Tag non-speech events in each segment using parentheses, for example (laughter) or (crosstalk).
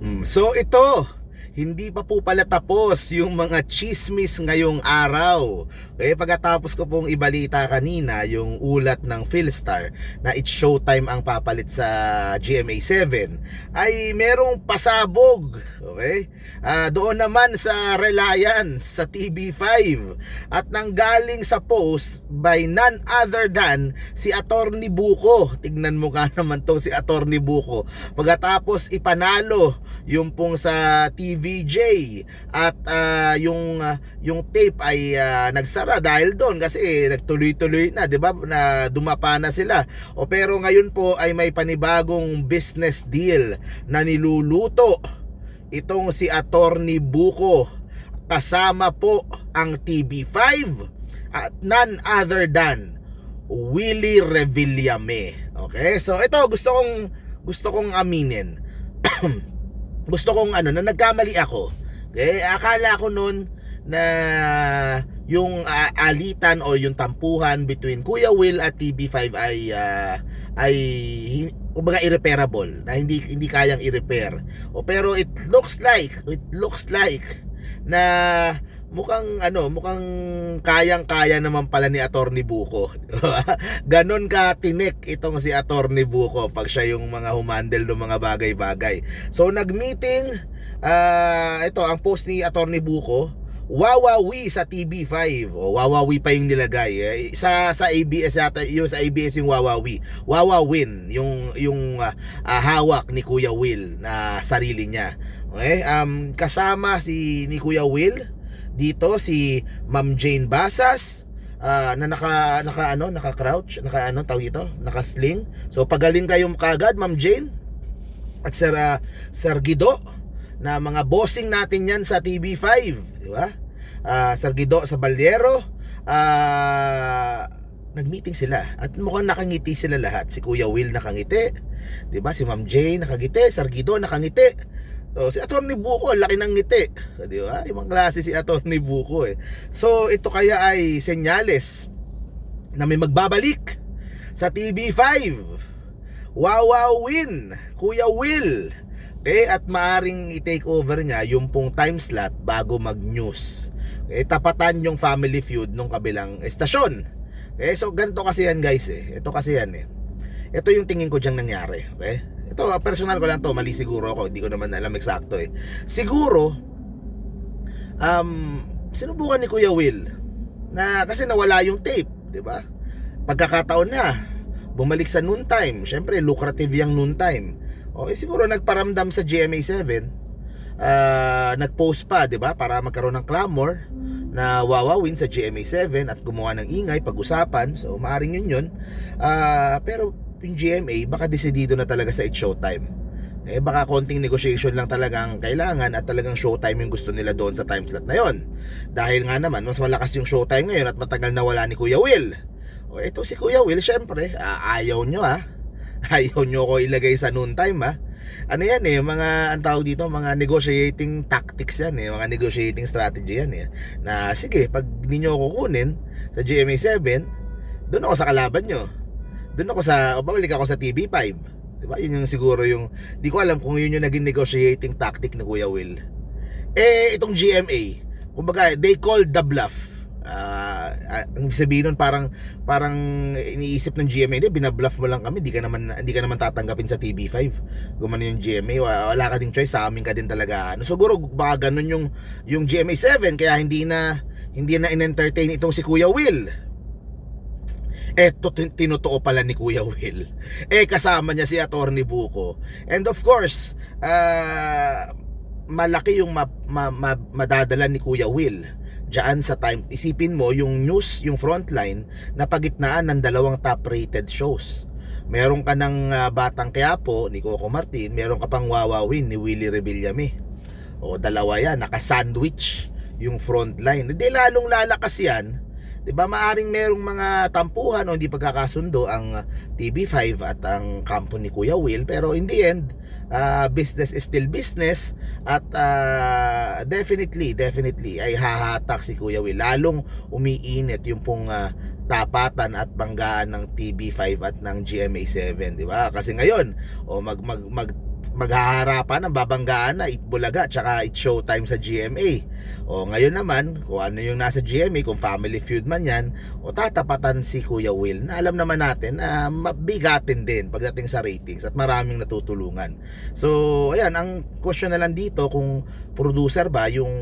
Mm, So ito, hindi pa po pala tapos yung mga chismis ngayong araw. Kaya pagkatapos ko pong ibalita kanina yung ulat ng Philstar na it's showtime ang papalit sa GMA7 ay merong pasabog. Okay? Ah, doon naman sa Reliance sa TV5 at nanggaling sa post by none other than si Attorney Buko. Tignan mo ka (laughs) naman tong si Attorney Buko. Pagkatapos ipanalo yung pong sa TVJ at ah, yung yung tape ay ah, nagsara dahil doon kasi nagtuloy-tuloy na 'di ba na dumapa na sila o pero ngayon po ay may panibagong business deal na niluluto itong si Attorney Buko kasama po ang TV5 at none other than Willie Revillame. Okay? So ito gusto kong gusto kong aminin. (clears throat) gusto kong ano na nagkamali ako. Okay? Akala ko noon na yung ah, alitan o yung tampuhan between Kuya Will at TB5 ay ah, ay kumbaga irreparable na hindi hindi kayang i-repair. O pero it looks like it looks like na mukhang ano, mukhang kayang-kaya naman pala ni Attorney Buko. (laughs) Ganon ka tinik itong si Attorney Buko pag siya yung mga humandle ng mga bagay-bagay. So nag-meeting ah ito ang post ni Attorney Buko Wawawi sa TV5 o Wawawi pa yung nilagay eh. sa sa ABS yata yung sa ABS yung Wawawi. Wawawin yung yung ah, ah, hawak ni Kuya Will na sarili niya. Okay? Um kasama si ni Kuya Will dito si Ma'am Jane Basas ah, na naka naka ano naka crouch naka ano tawag ito naka sling so pagaling kayo kagad Ma'am Jane at Sir ah, Sir Guido na mga bossing natin yan sa TV5, di ba? Ah, Sir Guido sa Baldero, ah nagmeeting sila at mukhang nakangiti sila lahat. Si Kuya Will nakangiti, 'di ba? Si Ma'am Jane nakangiti, Sir Guido nakangiti. So, si Attorney Buko, laki ng ngiti. Di ba? Ibang klase si Attorney Buko eh. So, ito kaya ay senyales na may magbabalik sa TV5. Wow, win! Kuya Will! Okay, at maaring i-take over niya yung pong time slot bago mag-news. Okay, tapatan yung family feud nung kabilang estasyon. Okay, so ganito kasi yan guys eh. Ito kasi yan eh. Ito yung tingin ko diyang nangyari. Okay? Ito, ah, personal ko lang to. Mali siguro ako. Hindi ko naman alam eksakto eh. Siguro, um, sinubukan ni Kuya Will na kasi nawala yung tape, di ba? Pagkakataon na, bumalik sa noon time. Siyempre, lucrative yung noon time. O, eh, siguro nagparamdam sa GMA7. ah nag-post pa, 'di ba? Para magkaroon ng clamor na wawawin sa GMA7 at gumawa ng ingay pag-usapan. So, maaring yun yun. Ah, pero yung GMA baka desidido na talaga sa It's Showtime. Eh baka konting negotiation lang talagang kailangan at talagang showtime yung gusto nila doon sa time slot na yon. Dahil nga naman mas malakas yung showtime ngayon at matagal na wala ni Kuya Will. O ito si Kuya Will syempre, ah, ayaw nyo ha. (laughs) Ayaw nyo ko ilagay sa noon time ha. Ano yan eh, mga ang tawag dito, mga negotiating tactics yan eh, mga negotiating strategy yan eh. Na sige, pag ninyo ako kunin sa GMA7, doon ako sa kalaban nyo. Doon ako sa, o babalik ako sa TV5. Diba? Yun yung siguro yung, di ko alam kung yun yung naging negotiating tactic ni Kuya Will. Eh, itong GMA, kumbaga, they called the bluff. Ah, ang sabihin nun parang parang iniisip ng GMA, di binabluff mo lang kami, di ka naman hindi ka naman tatanggapin sa TV5. Gumano yung GMA, wa- wala ka ding choice, sa amin ka din talaga. Ano, siguro baka ganun yung yung GMA7 kaya hindi na hindi na in-entertain itong si Kuya Will. Eto tin- tinutuo pala ni Kuya Will. Eh kasama niya si Attorney Buko. And of course, ah, malaki yung ma- ma- ma- madadala ni Kuya Will Diyan sa time, isipin mo yung news, yung frontline na pagitnaan ng dalawang top rated shows. Meron ka ng ah, Batang Quiapo ni Coco Martin, meron ka pang Wawawin ni Willie Revillame. O dalawa yan, naka-sandwich yung frontline. Hindi lalong lalakas yan. 'Di ba maaring merong mga tampuhan o hindi pagkakasundo ang ah, TV5 at ang kampo ni Kuya Will pero in the end ah, business is still business at ah, definitely definitely ay hahatak si Kuya Will. Lalong umiinit yung pong ah, tapatan at banggaan ng TV5 at ng GMA7 di ba? Kasi ngayon o mag mag mag maghaharapan ng babanggaan na Itbulaga tsaka It Showtime sa GMA. O ngayon naman, kung ano yung nasa GMA, kung family feud man yan, o tatapatan si Kuya Will na alam naman natin na mabigatin din pagdating sa ratings at maraming natutulungan. So, ayan, ang question na lang dito kung producer ba yung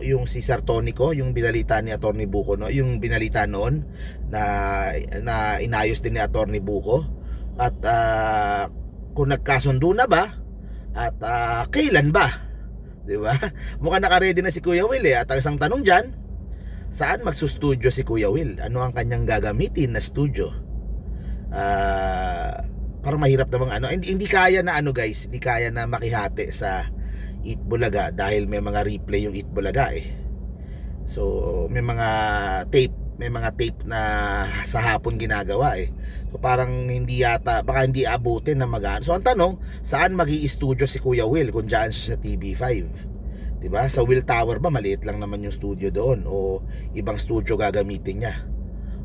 yung si Sir Tonico, yung binalita ni Attorney Buko no, yung binalita noon na na inayos din ni Attorney Buko at ah, kung nagkasundo na ba at ah, kailan ba? 'Di ba? (laughs) Mukhang naka-ready na si Kuya Will eh. At ang isang tanong diyan, saan magsustudio si Kuya Will? Ano ang kanyang gagamitin na studio? Ah, parang mahirap namang ano. Hindi, hindi kaya na ano guys, hindi kaya na makihati sa Eat Bulaga dahil may mga replay yung Eat Bulaga eh. So, may mga tape, may mga tape na sa hapon ginagawa eh. So, parang hindi yata, baka hindi abutin na mag So, ang tanong, saan magi studio si Kuya Will kung dyan siya sa TV5? 'Di ba? Sa Will Tower ba maliit lang naman yung studio doon o ibang studio gagamitin niya?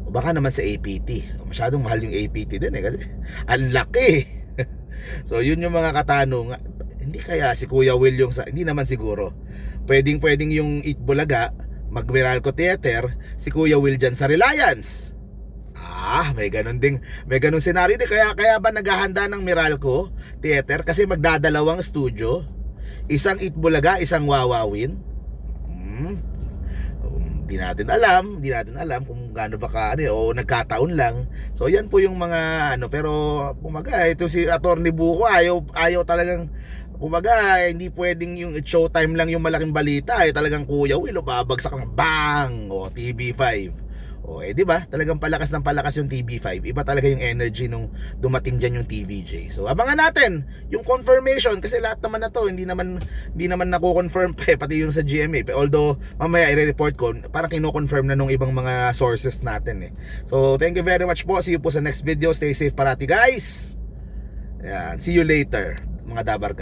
O baka naman sa APT. Masyadong mahal yung APT din eh kasi (laughs) ang laki. (laughs) so yun yung mga katanong. Hindi kaya si Kuya Will yung sa hindi naman siguro. Pwedeng pwedeng yung Itbulaga mag Meralco Theater si Kuya Will dyan sa Reliance. Ah, may ganun ding may ganun senaryo din kaya kaya ba naghahanda ng Meralco Theater kasi magdadalawang studio. Isang Itbulaga, isang Wawawin. Hmm. Um, Di natin alam, di natin alam kung gaano ba ka ano, o nagkataon lang. So yan po yung mga ano pero kumaga ito si Attorney Buko ayaw ayaw talagang kumaga hindi pwedeng yung showtime lang yung malaking balita eh talagang kuya Will babagsak ng bang o TV5 o eh di ba? Talagang palakas ng palakas yung TV5 iba talaga yung energy nung dumating diyan yung TVJ so abangan natin yung confirmation kasi lahat naman na to hindi naman hindi naman nako-confirm pa (laughs) eh, pati yung sa GMA although mamaya i-report ko parang kino-confirm na nung ibang mga sources natin eh. So thank you very much po. See you po sa next video. Stay safe parati guys. Yan. see you later mga Dabar